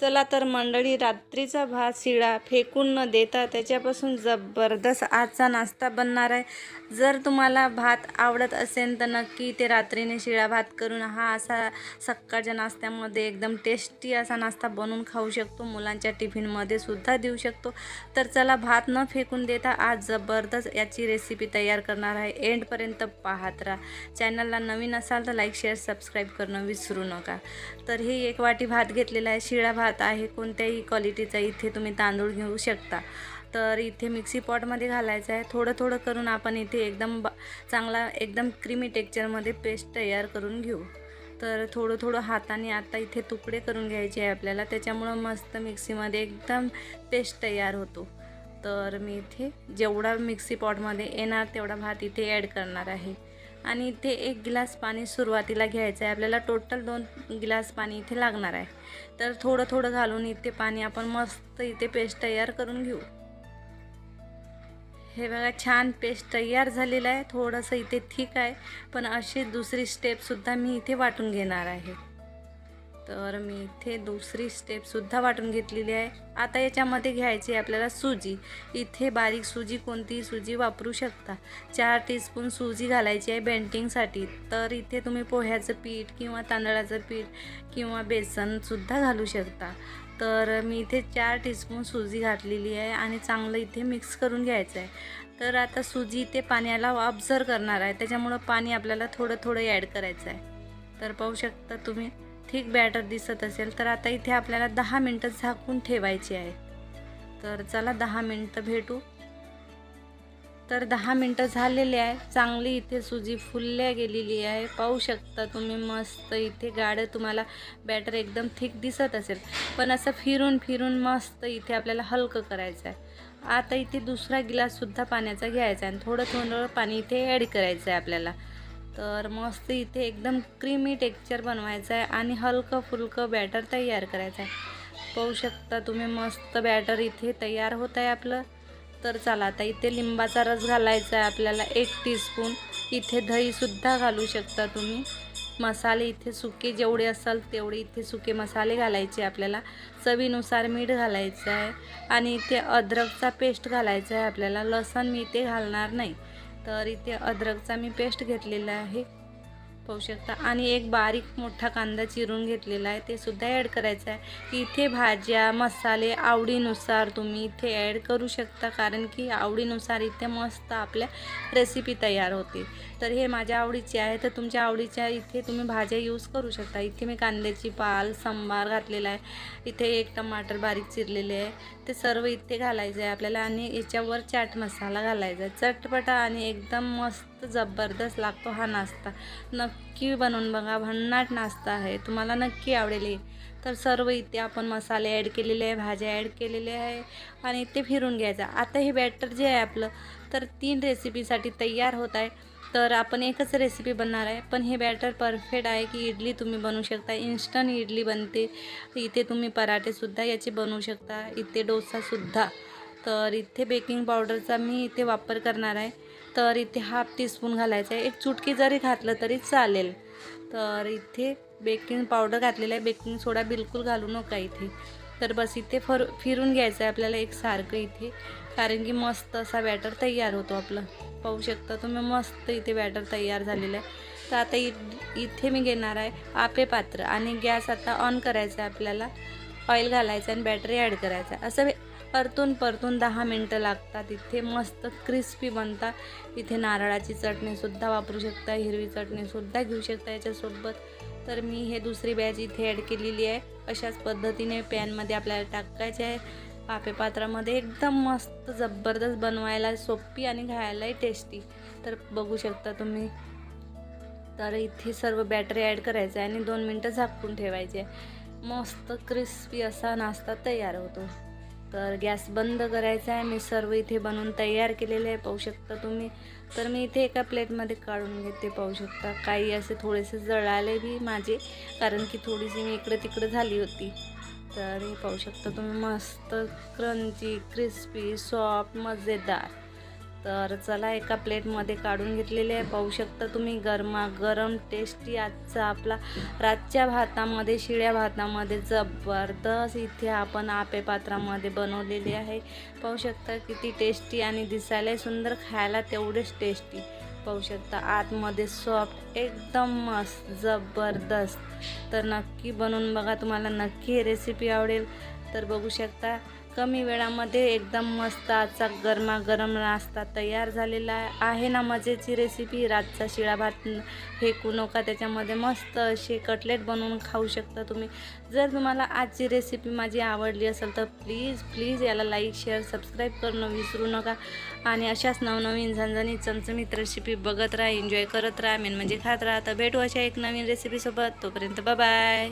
चला तर मंडळी रात्रीचा भात शिळा फेकून न देता त्याच्यापासून जबरदस्त आजचा नाश्ता बनणार आहे. जर तुम्हाला भात आवडत असेल तर नक्की ते रात्रीने शिळा भात करून हा असा सकाळच्या नाश्त्यामध्ये एकदम टेस्टी असा नाश्ता बनवून खाऊ शकतो. मुलांच्या टिफिनमध्ये सुद्धा देऊ शकतो. तर चला भात न फेकून देता आज जबरदस्त याची रेसिपी तयार करणार आहे. एंडपर्यंत पाहत राहा. चॅनलला नवीन असाल तर लाईक शेअर सबस्क्राईब करणं विसरू नका. तर हे एक वाटी भात घेतलेला आहे. शिळा भात आहे कोणत्याही क्वालिटीचा इथे तुम्ही तांदूळ घेऊ शकता. तर इथे मिक्सी पॉटमध्ये घालायचं आहे. थोडं थोडं करून आपण इथे एकदम ब चांगला एकदम क्रीमी टेक्चरमध्ये पेस्ट तयार करून घेऊ. तर थोडं थोडं हाताने आता इथे तुकडे करून घ्यायचे आहे आपल्याला. त्याच्यामुळं मस्त मिक्सीमध्ये एकदम पेस्ट तयार होतो. तर मी इथे जेवढा मिक्सी पॉटमध्ये येणार तेवढा भात इथे ॲड करणार आहे. आणि इथे एक गिलास पाणी सुरुवातीला घ्यायचं आहे. आपल्याला टोटल दोन गिलास पाणी इथे लागणार आहे. तर थोडं थोडं घालून इथे पाणी आपण मस्त इथे पेस्ट तयार करून घेऊ. हे बघा छान पेस्ट तयार झालेलं आहे. थोडंसं इथे ठीक आहे. पण अशी दुसरी स्टेपसुद्धा मी इथे वाटून घेणार आहे. तर मी इथे दुसरी स्टेपसुद्धा वाटून घेतलेली आहे. आता याच्यामध्ये घ्यायची आहे आपल्याला सुजी. इथे बारीक सुजी कोणतीही सुजी वापरू शकता. चार टीस्पून सुजी घालायची आहे बेंटिंगसाठी तर इथे तुम्ही पोह्याचं पीठ किंवा तांदळाचं पीठ किंवा बेसनसुद्धा घालू शकता. तर मी इथे चार टीस्पून सुजी घातलेली आहे आणि चांगलं इथे मिक्स करून घ्यायचं आहे. तर आता सुजी इथे पाण्याला ऑब्झर्व करणार आहे. त्याच्यामुळं पाणी आपल्याला थोडं थोडं ॲड करायचं आहे. तर पाहू शकता तुम्ही. ठीक बॅटर दिसत असेल तर आता इथे आपल्याला दहा मिनटं झाकून ठेवायची आहे. तर चला दहा मिनटं भेटू. तर दहा मिनटं झालेले आहे. चांगली इथे सुजी फुलल्या गेलेली आहे. पाहू शकता तुम्ही मस्त इथे गाडं तुम्हाला बॅटर एकदम थिक दिसत असेल. पण असं फिरून फिरून मस्त इथे आपल्याला हलकं करायचं आहे आता इथे दुसरा गिलाससुद्धा पाण्याचा घ्यायचा आहे आणि थोडं थोडं पाणी इथे ॲड करायचं आहे आपल्याला. तर मस्त इथे एकदम क्रीमी टेक्चर बनवायचं आहे आणि हलकं फुलकं बॅटर तयार करायचं आहे पाहू शकता तुम्ही मस्त बॅटर इथे तयार होत आहे आपलं. तर चला आता इथे लिंबाचा रस घालायचा आहे आपल्याला एक टीस्पून इथे दहीसुद्धा घालू शकता तुम्ही. मसाले इथे सुके जेवढे असाल तेवढे इथे सुके मसाले घालायचे आपल्याला. चवीनुसार मीठ घालायचं आहे आणि इथे अद्रकचा पेस्ट घालायचा आहे आपल्याला. लसण मी इथे घालणार नाही. तर इथे अद्रकचा मी पेस्ट घेतलेला आहे. पाहू शकता. आणि एक बारीक मोठा कांदा चिरून घेतलेला आहे. ते सुद्धा ॲड करायचं आहे. इथे भाज्या मसाले आवडीनुसार तुम्ही इथे ॲड करू शकता. कारण की आवडीनुसार इथे मस्त आपल्या रेसिपी तयार होते तर हे माझ्या आवडीचे आहे. तर तुमच्या आवडीच्या इथे तुम्ही भाज्या यूज करू शकता. इथे मी कांद्याची पाल सांबार घातलेला आहे. इथे एक टमाटर बारीक चिरलेले आहे. ते सर्व इथे घालायचं आहे आपल्याला. आणि याच्यावर चाट मसाला घालायचा आहे. चटपटा आणि एकदम मस्त जबरदस्त लागतो हा नाश्ता. नक्की बनवून बघा भन्नाट नाश्ता आहे. तुम्हाला नक्की आवडेल हे. तर सर्व इथे आपण मसाले ॲड केलेले आहे भाज्या ॲड केलेले आहे आणि ते फिरून घ्यायचं. आता हे बॅटर जे आहे आपलं तर तीन रेसिपीसाठी तयार होत आहे. तर आपण एकच रेसिपी बनणार आहे. पण हे बॅटर परफेक्ट आहे की इडली तुम्ही बनवू शकता. इन्स्टंट इडली बनते. इथे तुम्ही पराठेसुद्धा याचे बनवू शकता. इथे डोसासुद्धा तर इथे बेकिंग पावडरचा मी इथे वापर करणार आहे. तर इथे हाफ टीस्पून घालायचं आहे. एक चुटकी जरी घातलं तरी चालेल. तर इथे बेकिंग पावडर घातलेलं आहे. बेकिंग सोडा बिलकुल घालू नका इथे. तर बस इथे फर फिरून घ्यायचं आहे आपल्याला एक सारखं इथे. कारण की मस्त असा बॅटर तयार होतो आपलं. पाहू शकता तुम्ही मस्त इथे बॅटर तयार झालेलं आहे. तर आता इ इथे मी घेणार आहे आपे पात्र. आणि गॅस आता ऑन करायचा आहे आपल्याला. ऑइल घालायचं आणि बॅटरी ॲड करायचा आहे. असं परतून परतून दहा मिनटं लागतात. इथे मस्त क्रिस्पी बनतात. इथे नारळाची चटणीसुद्धा वापरू शकता हिरवी चटणीसुद्धा घेऊ शकता याच्यासोबत. तर मी हे दुसरी बॅच इथे ॲड केलेली आहे. अशाच पद्धतीने पॅनमध्ये आपल्याला टाकायचे आहे. पापे पात्रामध्ये एकदम मस्त जबरदस्त बनवायला सोपी आणि खायलाही टेस्टी तर बघू शकता तुम्ही. तर इथे सर्व बॅटरी ॲड करायचं आहे आणि दोन मिनटं झाकून ठेवायचे मस्त क्रिस्पी असा नाश्ता तयार होतो. तर गॅस बंद करायचा आहे. मी सर्व इथे बनवून तयार केलेले आहे. पाहू शकता तुम्ही. तर मी इथे एका प्लेटमध्ये काढून घेते. पाहू शकता. काही असे थोडेसे जळाले बी माझे कारण की थोडीशी मी इकडे तिकडे झाली होती. तर हे पाहू शकता तुम्ही. मस्त क्रंची क्रिस्पी सॉफ्ट मजेदार. तर चला एका प्लेटमध्ये काढून घेतलेले आहे. पाहू शकता तुम्ही गरमागरम टेस्टी आजचा आपला रातच्या भातामध्ये शिळ्या भातामध्ये जबरदस्त इथे आपण आपे पात्रामध्ये बनवलेली आहे. पाहू शकता किती टेस्टी आणि दिसायला सुंदर खायला तेवढेच टेस्टी पाहू शकता आतमध्ये सॉफ्ट एकदम मस्त जबरदस्त. तर नक्की बनवून बघा तुम्हाला नक्की रेसिपी आवडेल. तर बघू शकता कमी वेळामध्ये एकदम मस्त आजचा गरमागरम नाश्ता तयार झालेला आहे ना मजेची रेसिपी रातचा शिळा भात फेकू नका त्याच्यामध्ये मस्त असे कटलेट बनवून खाऊ शकता तुम्ही. जर तुम्हाला आजची रेसिपी माझी आवडली असेल तर प्लीज प्लीज याला लाईक शेअर सबस्क्राईब करणं विसरू नका. आणि अशाच नवनवीन झणझणीत चमचमीत रेसिपी बघत राहा एन्जॉय करत राहा मेन म्हणजे खात राहा. तर भेटू अशा एक नवीन रेसिपीसोबत तोपर्यंत बाय